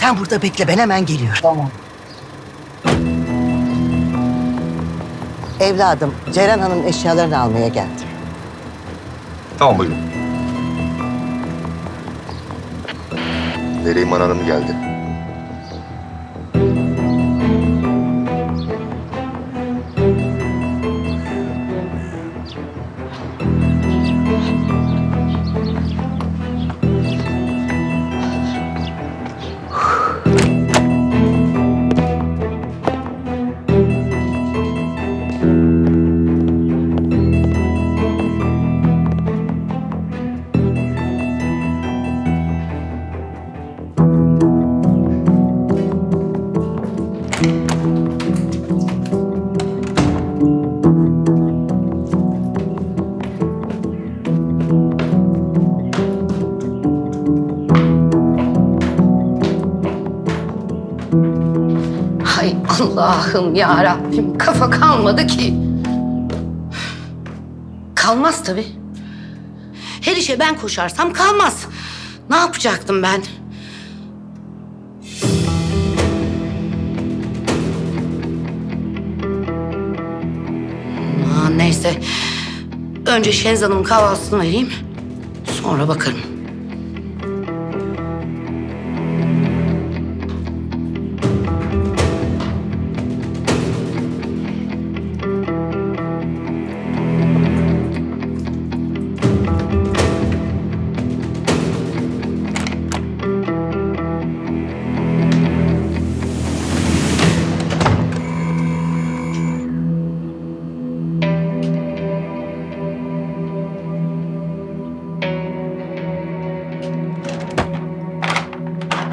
Sen burada bekle ben hemen geliyorum. Tamam. Evladım Ceren Hanım eşyalarını almaya geldi. Tamam buyurun. Neriman Hanım geldi. Allah'ım ya Rabbim kafa kalmadı ki. Kalmaz tabii. Her işe ben koşarsam kalmaz. Ne yapacaktım ben? Aman neyse. Önce Şenz Hanım'ın kahvaltısını vereyim. Sonra bakarım.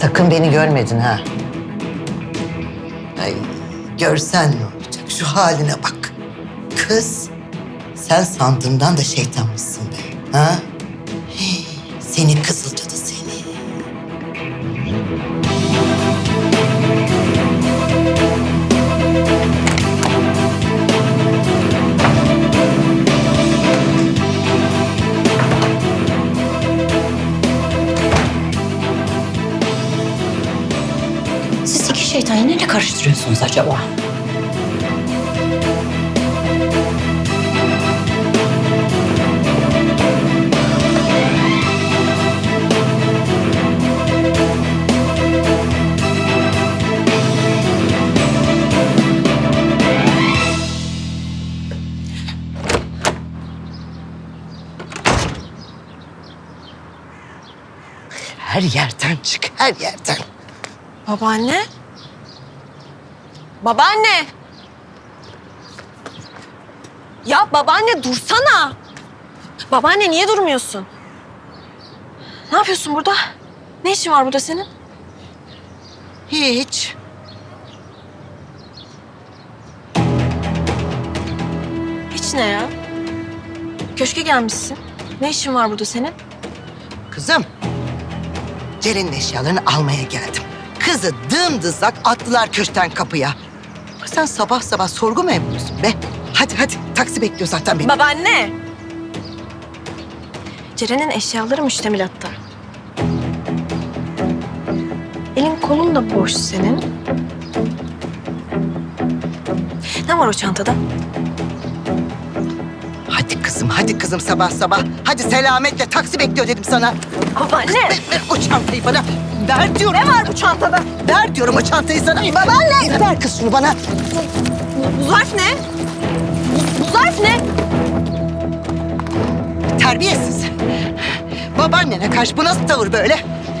Sakın beni görmedin ha. Ay, görsen ne olacak? Şu haline bak. Kız, sen sandığımdan da şeytanmışsın be. Ha? Hii, Seni kızılcadı karıştırıyorsunuz acaba? Her yerden çık, her yerden. Babaanne? Babaanne! Ya babaanne dursana! Babaanne niye durmuyorsun? Ne yapıyorsun burada? Ne işin var burada senin? Hiç. Hiç ne ya? Köşke gelmişsin. Ne işin var burada senin? Kızım, Ceren'in eşyalarını almaya geldim. Kızı dımdızlak attılar köşkten kapıya. Sen sabah sabah sorgu mu yapıyorsun be? Hadi hadi, taksi bekliyor zaten beni. Babaanne! Ceren'in eşyaları müştemilatta. Elin kolun da boş senin. Ne var o çantada? Hadi kızım, hadi kızım sabah sabah. Hadi selametle taksi bekliyor dedim sana. Babaanne! Ver, ver o çantayı bana. Ver diyorum. Ne var bu çantada? Ver diyorum o çantayı sana. Babaanne! Ver kız şunu bana. Bu zarf ne? Bu, bu zarf ne? Terbiyesiz. Babaannene karşı bu nasıl tavır böyle?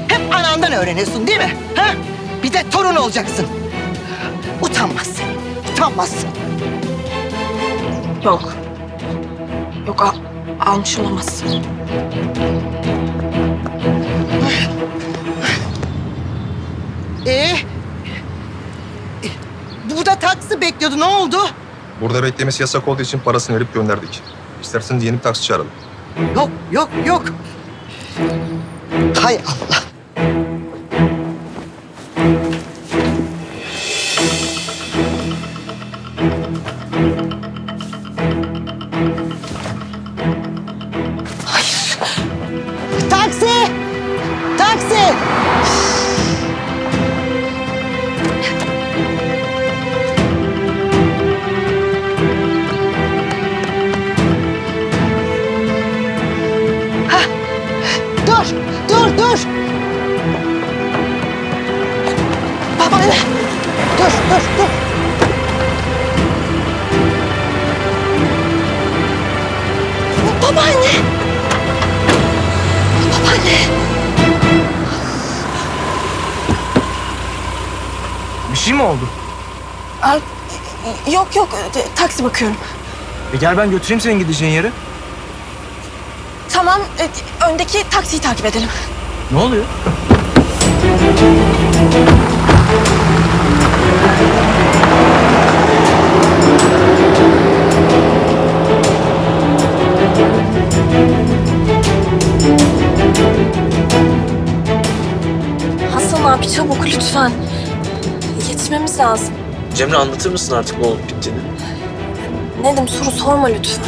Hep anandan öğreniyorsun değil mi? Ha? Bir de torun olacaksın. Utanmaz seni. Utanmaz. Yok. Yok al, almış olamazsın. Taksi bekliyordu. Ne oldu? Burada beklemesi yasak olduğu için parasını verip gönderdik. İsterseniz yeni bir taksi çağıralım. Yok, yok, yok. Hay Allah. Şey mi oldu? Ay, yok yok e, taksi bakıyorum. E gel ben götüreyim senin gideceğin yere. Tamam e, öndeki taksiyi takip edelim. Ne oluyor? Hasan abi çabuk lütfen. Lazım. Cemre anlatır mısın artık ne olup bittiğini? Nedim soru sorma lütfen.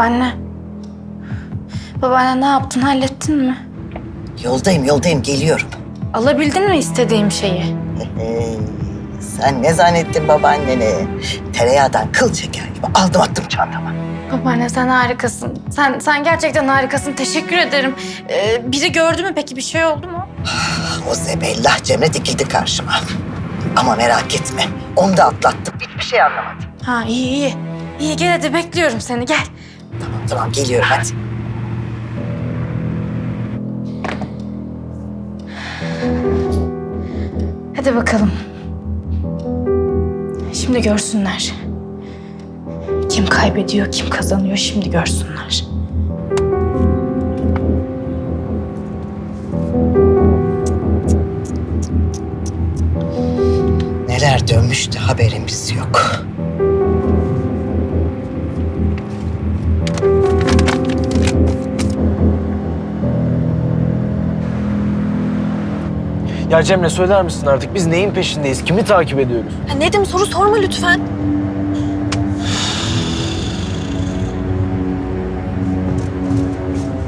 Babaanne. Babaanne ne yaptın? Hallettin mi? Yoldayım, yoldayım. Geliyorum. Alabildin mi istediğim şeyi? Sen ne zannettin babaanneni? Tereyağdan kıl çeker gibi aldım attım çantama. Babaanne sen harikasın. Sen sen gerçekten harikasın. Teşekkür ederim. Ee, biri gördü mü peki? Bir şey oldu mu? O zebellah Cemre dikildi karşıma. Ama merak etme. Onu da atlattım. Hiçbir şey anlamadım. Ha iyi iyi. İyi gel hadi bekliyorum seni gel. Tamam geliyorum hadi. Hadi bakalım. Şimdi görsünler. Kim kaybediyor, kim kazanıyor şimdi görsünler. Neler dönmüştü haberimiz yok. Ya Cemre söyler misin artık biz neyin peşindeyiz? Kimi takip ediyoruz? Ya Nedim soru sorma lütfen.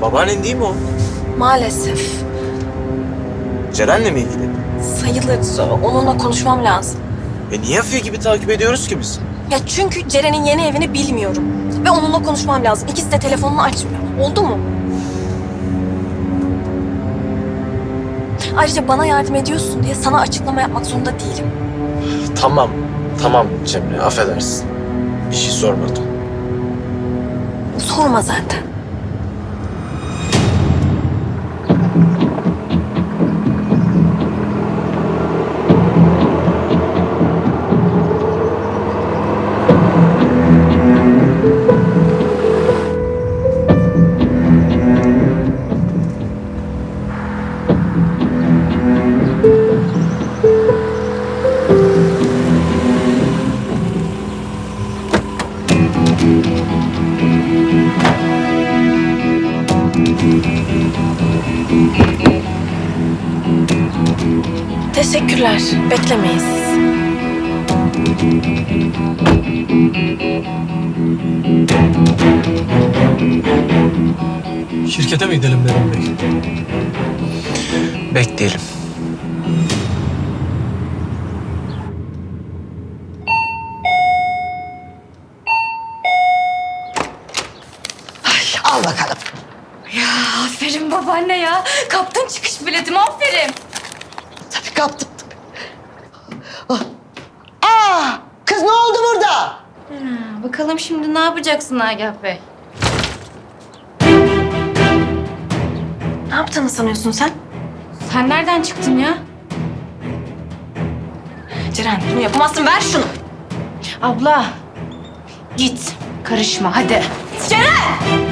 Babaannen değil mi o? Maalesef. Ceren'le mi ilgili? Sayılır. Onunla konuşmam lazım. E niye Afiye gibi takip ediyoruz ki biz? Ya çünkü Ceren'in yeni evini bilmiyorum. Ve onunla konuşmam lazım. İkisi de telefonunu açmıyor. Oldu mu? Ayrıca bana yardım ediyorsun diye sana açıklama yapmak zorunda değilim. Tamam, tamam Cemre affedersin. Bir şey sormadım. Sorma zaten. Teşekkürler. Beklemeyiz. Şirkete mi gidelim Beren Bey? Bekleyelim. Al bakalım. Aferin babaanne ya. Kaptın çıkış biletimi aferin. Kaptım tabii. Ah. Aa, kız ne oldu burada? Bakalım şimdi ne yapacaksın Agah Bey? Ne yaptığını sanıyorsun sen? Sen nereden çıktın ya? Ceren bunu yapamazsın. Ver şunu. Abla. Git. Karışma hadi. Ceren!